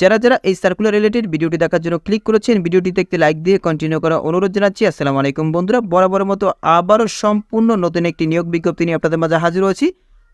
যারা যারা এই সার্কুলার রিলেটেড ভিডিওটি দেখার জন্য ক্লিক করেছেন, ভিডিওটি দেখতে লাইক দিয়ে কন্টিনিউ করা অনুরোধ জানাচ্ছি। আসসালামু আলাইকুম বন্ধুরা বরাবর মতো আবারও সম্পূর্ণ নতুন একটি নিয়োগ বিজ্ঞপ্তি নিয়ে আপনাদের মাঝে হাজির হয়েছি।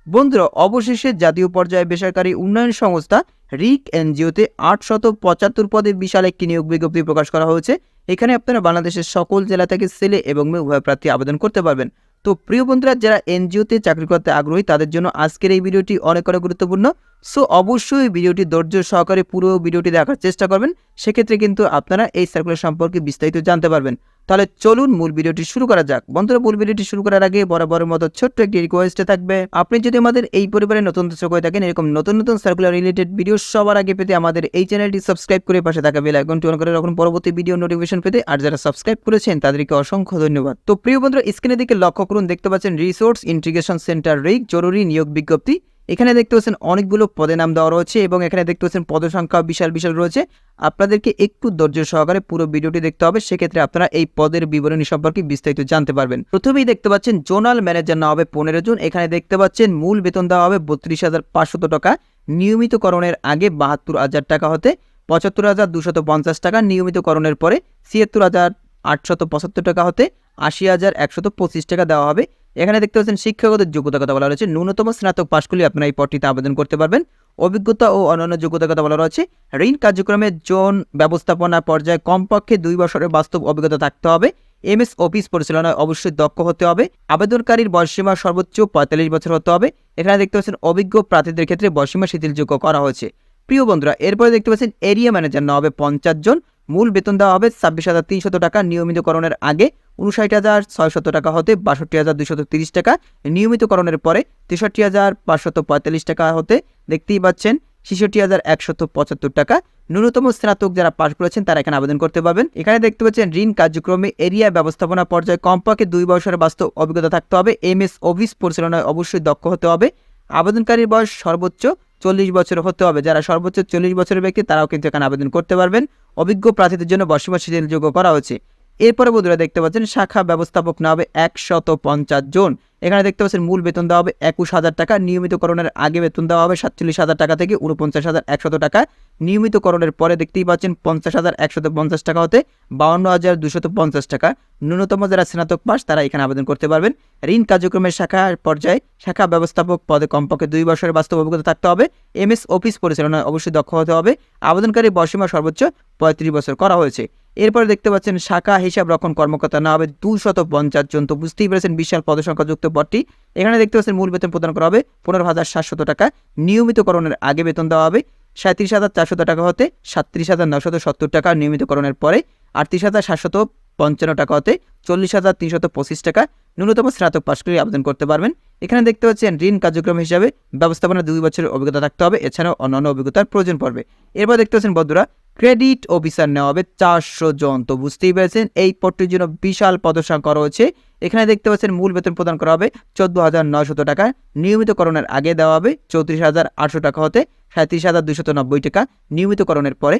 বন্ধুরা, অবশেষে জাতীয় পর্যায়ে বেসরকারি উন্নয়ন সংস্থা রিক এনজিওতে আটশত পঁচাত্তর পদে বিশাল একটি নিয়োগ বিজ্ঞপ্তি প্রকাশ করা হয়েছে। এখানে আপনারা বাংলাদেশের সকল জেলা থেকে ছেলে এবং মেয়ে উভয় প্রার্থী আবেদন করতে পারবেন। তো প্রিয় বন্ধুরা, যারা এনজিওতে চাকরি করতে আগ্রহী, তাদের জন্য আজকের এই ভিডিওটি অনেক অনেক গুরুত্বপূর্ণ। সো অবশ্যই ভিডিওটি ধৈর্য সহকারে পুরো ভিডিওটি দেখার চেষ্টা করবেন। সেক্ষেত্রে কিন্তু আপনারা এই সার্কুলার সম্পর্কে বিস্তারিত জানতে পারবেন। তাহলে চলুন মূল ভিডিওটি শুরু করা যাক। বন্ধুরা, মূল ভিডিওটি শুরু করার আগে বরাবরের মতো ছোট্ট একটি রিকোয়েস্টে থাকবে। আপনি যদি আমাদের এই পরিবারের নতুন দর্শক হয়ে থাকেন, এরকম নতুন নতুন সার্কুলার রিলেটেড ভিডিও সবার আগে পেতে আমাদের এই চ্যানেলটি সাবস্ক্রাইব করে পাশে থাকা বেল আইকনটি অন করে রাখুন। পরবর্তী ভিডিও নোটিফিকেশন পেতে আর যারা সাবস্ক্রাইব করেছেন, তাদেরকে অসংখ্য ধন্যবাদ। তো প্রিয় বন্ধুরা স্ক্রিনের দিকে লক্ষ্য করুন, দেখতে পাচ্ছেন রিসোর্স ইন্টিগ্রেশন সেন্টার রিক জরুরি নিয়োগ বিজ্ঞপ্তি। এখানে দেখতে পাচ্ছেন অনেকগুলো পদে নাম দেওয়া রয়েছে এবং এখানে দেখতে পাচ্ছেন পদ সংখ্যা বিশাল বিশাল রয়েছে। আপনাদেরকে একটু ধৈর্য সহকারে পুরো ভিডিওটি দেখতে হবে, সেক্ষেত্রে আপনারা এই পদের বিবরণী সম্পর্কে বিস্তারিত জানতে পারবেন। প্রথমেই দেখতে পাচ্ছেন, জোনাল ম্যানেজার নেওয়া হবে পনেরো জন। এখানে দেখতে পাচ্ছেন, মূল বেতন দেওয়া হবে বত্রিশ হাজার পাঁচশত টাকা। নিয়মিতকরণের আগে বাহাত্তর হাজার টাকা হতে পঁচাত্তর হাজার দুশত পঞ্চাশ টাকা। নিয়মিতকরণের পরে ছিয়াত্তর হাজার আটশত পঁচাত্তর টাকা হতে আশি হাজার একশত পঁচিশ টাকা দেওয়া হবে। এখানে দেখতে পাচ্ছেন শিক্ষাগত যোগ্যতার কথা বলা রয়েছে। ন্যূনতম স্নাতক পাশ করলে আপনারা এই পদটিতে আবেদন করতে পারবেন। অভিজ্ঞতা ও অন্যান্য যোগ্যতার কথা বলা রয়েছে। ঋণ কার্যক্রমে জোন ব্যবস্থাপনা পর্যায়ে কমপক্ষে দুই বছরের বাস্তব অভিজ্ঞতা থাকতে হবে। এমএস অফিস পরিচালনায় অবশ্যই দক্ষ হতে হবে। আবেদনকারীর বয়সীমা সর্বোচ্চ পঁয়তাল্লিশ বছর হতে হবে। এখানে দেখতে পাচ্ছেন অভিজ্ঞ প্রার্থীদের ক্ষেত্রে বয়সীমা শিথিলযোগ্য করা হয়েছে। প্রিয় বন্ধুরা, এরপরে দেখতে পাচ্ছেন এরিয়া ম্যানেজার নেওয়া হবে পঞ্চাশ জন। মূল বেতন দেওয়া হবে ছাব্বিশ হাজার তিনশত টাকা। নিয়মিতকরণের আগে উনষাট হাজার ছয়শত টাকা হতে বাষট্টি হাজার দুশত তিরিশ টাকা। নিয়মিতকরণের পরে তেষট্টি হাজার পাঁচশত পঁয়তাল্লিশ টাকা হতে দেখতেই পাচ্ছেন ছেষট্টি হাজার একশত পঁচাত্তর টাকা। ন্যূনতম স্নাতক যারা পাশ করেছেন তারা এখানে আবেদন করতে পারবেন। এখানে দেখতে পাচ্ছেন ঋণ কার্যক্রমে এরিয়া ব্যবস্থাপনা পর্যায়ে কমপক্ষে দুই বছরের বাস্তব অভিজ্ঞতা থাকতে হবে। এম এস অফিস পরিচালনায় অবশ্যই দক্ষ হতে হবে। আবেদনকারীর বয়স সর্বোচ্চ চল্লিশ বছর হতে হবে। যারা সর্বোচ্চ চল্লিশ বছরের ব্যক্তি, তারাও কিন্তু এখানে আবেদন করতে পারবেন। অভিজ্ঞ প্রার্থীদের জন্য বসবাস যোগ্য করা হয়েছে। এরপরে বন্ধুরা দেখতে পাচ্ছেন, শাখা ব্যবস্থাপক না হবে একশত পঞ্চাশ জন। এখানে দেখতে পাচ্ছেন মূল বেতন দেওয়া হবে একুশ হাজার টাকা, নিয়মিতকরণের আগে বেতন দেওয়া হবে সাতচল্লিশ হাজার টাকা থেকে উনপঞ্চাশ হাজার একশত টাকা। নিয়মিতকরণের পরে দেখতেই পাচ্ছেন পঞ্চাশ হাজার একশত পঞ্চাশ টাকা হতে বাউন্ন হাজার দুশত পঞ্চাশ টাকা। ন্যূনতম যারা স্নাতক পাস, তারা এখানে আবেদন করতে পারবেন। ঋণ কার্যক্রমের শাখা পর্যায়ে শাখা ব্যবস্থাপক পদে কমপক্ষে দুই বছরের বাস্তব অভিজ্ঞতা থাকতে হবে। এমএস অফিস পরিচালনায় অবশ্যই দক্ষ হতে হবে। আবেদনকারী বয়সীমা সর্বোচ্চ পঁয়ত্রিশ বছর করা হয়েছে। এরপরে দেখতে পাচ্ছেন শাখা হিসাব রক্ষণ কর্মকর্তা না হবে দুশত পঞ্চাশ জন। তো বুঝতেই পেরেছেন বিশাল পদসংখ্যাযুক্ত পদটি এখানে দেখতে পাচ্ছেন মূল বেতন প্রদান করা হবে পনেরো হাজার সাতশত টাকা। নিয়মিতকরণের আগে বেতন দেওয়া হবে সাঁত্রিশ হাজার চারশত টাকা হতে সাতত্রিশ হাজার নশত সত্তর টাকা নিয়মিতকরণের পরে, আটত্রিশ হাজার সাতশত পঞ্চান্ন টাকা হতে চল্লিশ হাজার তিনশত পঁচিশ টাকা ন্যূনতম স্নাতক পাশ করে আবেদন করতে পারবেন। এখানে দেখতে পাচ্ছেন ঋণ কার্যক্রম হিসাবে ব্যবস্থাপনা দুই বছরের অভিজ্ঞতা থাকতে হবে, এছাড়াও অন্যান্য অভিজ্ঞতার প্রয়োজন পড়বে। এরপর দেখতে পাচ্ছেন বন্ধুরা ক্রেডিট অফিসার নেওয়া হবে চারশো জন। তো বুঝতেই পেরেছেন, এই পদটির জন্য বিশাল প্রদর্শন করা হয়েছে। এখানে দেখতে পাচ্ছেন মূল বেতন প্রদান করা হবে চোদ্দ হাজার নয়শত টাকা, নিয়মিতকরণের আগে দেওয়া হবে চৌত্রিশ হাজার আটশো টাকা হতে সাঁত্রিশ হাজার দুশত নব্বই টাকা। নিয়মিতকরণের পরে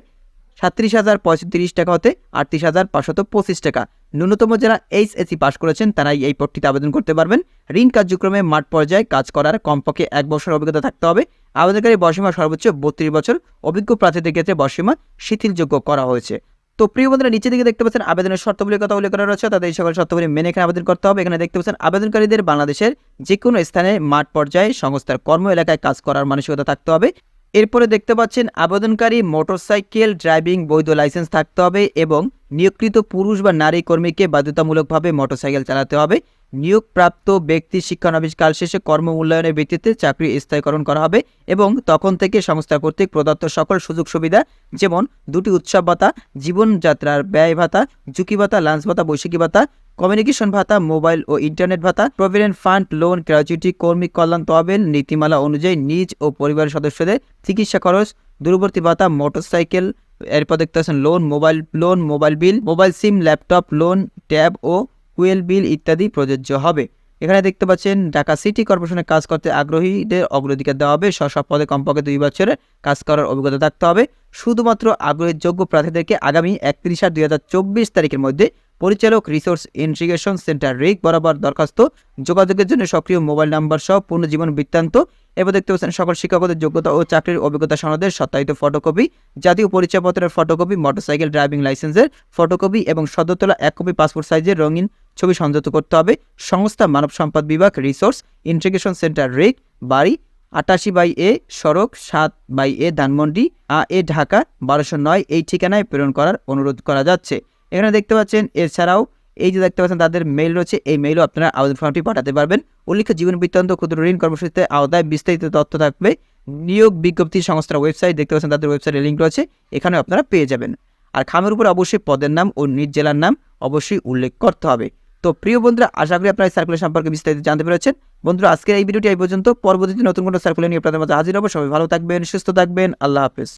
সাতত্রিশ হাজার পঁয়ত্রিশ টাকা হতে আটত্রিশ হাজার পাঁচশত পঁচিশ টাকা। ন্যূনতম যারা এইচএসসি পাস করেছেন, তারাই এই পদটিতে আবেদন করতে পারবেন। ঋণ কার্যক্রমে মাঠ পর্যায়ে কাজ করার কমপক্ষে এক বছর অভিজ্ঞতা থাকতে হবে। আবেদনকারী বসীমা সর্বোচ্চ বত্রিশ বছর। অভিজ্ঞ প্রার্থীদের ক্ষেত্রে বসীমা শিথিলযোগ্য করা হয়েছে। তো প্রিয় বন্ধুরা নিচে দিকে দেখতে পাচ্ছেন আবেদনের শর্তগুলির কথা উল্লেখ করা রয়েছে। তাদের এই সকল শর্তগুলি মেনে এখানে আবেদন করতে হবে। এখানে দেখতে পাচ্ছেন আবেদনকারীদের বাংলাদেশের যে কোনো স্থানে মাঠ পর্যায়ে সংস্থার কর্ম এলাকায় কাজ করার মানসিকতা থাকতে হবে। এরপরে দেখতে পাচ্ছেন আবেদনকারী মোটরসাইকেল ড্রাইভিং বৈধ লাইসেন্স থাকতে হবে এবং নিয়োগকৃত পুরুষ বা নারী কর্মীকে বাধ্যতামূলকভাবে মোটরসাইকেল চালাতে হবে। নিয়োগপ্রাপ্ত ব্যক্তি শিক্ষানবিষ্কাল শেষে কর্ম মূল্যায়নের ভিত্তিতে চাকরি স্থায়ীকরণ করা হবে এবং তখন থেকে সংস্থা কর্তৃক প্রদত্ত সকল সুযোগ সুবিধা, যেমন দুটি উৎসব ভাতা, জীবনযাত্রার ব্যয় ভাতা, ঝুঁকি ভাতা, লাঞ্চ ভাতা বৈশাখী ভাতা কমিউনিকেশন ভাতা, মোবাইল ও ইন্টারনেট ভাতা প্রভিডেন্ট ফান্ড লোন গ্র্যাচুইটি কর্মী কল্যাণ তহবিল, নীতিমালা অনুযায়ী নিজ ও পরিবারের সদস্যদের চিকিৎসা খরচ, দূরবর্তী ভাতা মোটরসাইকেল এরপর দেখতে loan mobile loan mobile bill mobile SIM laptop loan tab ও কুয়েল বিল ইত্যাদি প্রযোজ্য হবে। এখানে দেখতে পাচ্ছেন, ঢাকা সিটি কর্পোরেশনে কাজ করতে আগ্রহীদের অগ্রাধিকার দেওয়া হবে। সব পদে কমপক্ষে দুই বছরের কাজ করার অভিজ্ঞতা থাকতে হবে। শুধুমাত্র আগ্রহের যোগ্য প্রার্থীদেরকে আগামী একত্রিশ আট দুই তারিখের মধ্যে পরিচালক রিসোর্স ইন্টিগ্রেশন সেন্টার রিক বরাবর দরখাস্ত যোগাযোগের জন্য সক্রিয় মোবাইল নাম্বার সহ পূর্ণ জীবন বৃত্তান্ত। এবার দেখতে পাচ্ছেন, সকল শিক্ষকদের যোগ্যতা ও চাকরির অভিজ্ঞতা সনদের সত্যায়িত ফটোকপি, জাতীয় পরিচয়পত্রের ফটোকপি, মোটরসাইকেল, ড্রাইভিং লাইসেন্সের ফটোকপি এবং সদ্য তোলা এক কপি পাসপোর্ট সাইজের রঙিন ছবি সংযত করতে হবে। সংস্থা মানব সম্পদ বিভাগ রিসোর্স ইন্টিগ্রেশন সেন্টার রেক, বাড়ি, আটাশি বাই এ, সড়ক, সাত বাই এ, ধানমন্ডি, আ, এ, ঢাকা, বারোশো নয়, এই ঠিকানায় প্রেরণ করার অনুরোধ করা যাচ্ছে। এখানে দেখতে পাচ্ছেন, এছাড়াও এই যে দেখতে পাচ্ছেন, তাদের মেইল রয়েছে, এই মেইলও আপনারা আবেদন ফর্মটি পাঠাতে পারবেন। উল্লেখ্য, জীবন বৃত্তান্ত, ক্ষুদ্র ঋণ কর্মসূচিতে আওতায় বিস্তারিত তথ্য থাকবে। নিয়োগ বিজ্ঞপ্তি সংস্থার ওয়েবসাইট দেখতে পাচ্ছেন, তাদের ওয়েবসাইটের লিঙ্ক রয়েছে এখানে আপনারা পেয়ে যাবেন। আর খামের উপর অবশ্যই পদের নাম ও নিজ জেলার নাম অবশ্যই উল্লেখ করতে হবে। তো প্রিয় বন্ধুরা, আশা করি আপনারা সার্কুলার সম্পর্কে বিস্তারিত জানতে পেরেছেন। বন্ধুরা, আজকের এই ভিডিওটি এই পর্যন্ত। পরবর্তীতে নতুন কোনো সার্কুলার নিয়ে আপনাদের মাঝে হাজির হব। সবাই ভালো থাকবেন, সুস্থ থাকবেন। আল্লাহ হাফেজ।